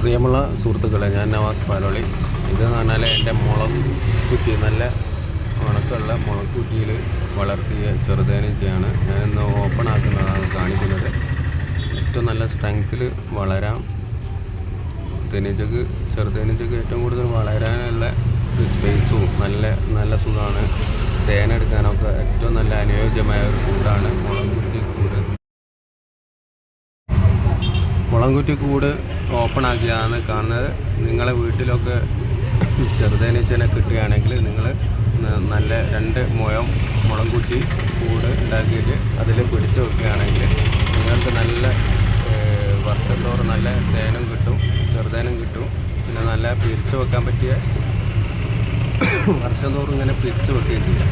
പ്രിയമുള്ള സുഹൃത്തുക്കളെ ഞാൻ നവാസ് പാലോളി. ഇതെന്ന് പറഞ്ഞാൽ എന്റെ മുളക് കുറ്റി നല്ല ഉണക്കമുള്ള മുളക്കുറ്റിയിൽ വളർത്തിയ ചെറുതേനീച്ചയാണ്. ഞാനിന്ന് ഓപ്പൺ ആക്കുന്നതാണ് കാണിക്കുന്നത്. ഏറ്റവും നല്ല സ്ട്രെങ്ത്തിൽ വളരാം. തേനീച്ചക്ക് ചെറുതേനീച്ചക്ക് ഏറ്റവും കൂടുതൽ വളരാനുള്ള സ്പേസും നല്ല നല്ല സുഖമാണ്. തേനെടുക്കാനൊക്കെ ഏറ്റവും നല്ല അനുയോജ്യമായ ഒരു കൂടാണ് മുളകുറ്റി കൂട്. മുളംകുറ്റി കൂട് ഓപ്പൺ ആക്കിയതാണ്. കാണുന്നത് നിങ്ങളെ വീട്ടിലൊക്കെ ചെറുതേനീച്ചനെ കിട്ടുകയാണെങ്കിൽ നിങ്ങൾ നല്ല രണ്ട് മുയം മുളംകുറ്റി കൂട് ഉണ്ടാക്കിയിട്ട് അതിൽ പിടിച്ച് വെക്കുകയാണെങ്കിൽ നിങ്ങൾക്ക് നല്ല വർഷം തോറും നല്ല തേനും കിട്ടും ചെറുതേനും കിട്ടും. പിന്നെ നല്ല പിരിച്ചു വെക്കാൻ പറ്റിയ വർഷം തോറും ഇങ്ങനെ പിരിച്ചു വെക്കുകയും ചെയ്യാം.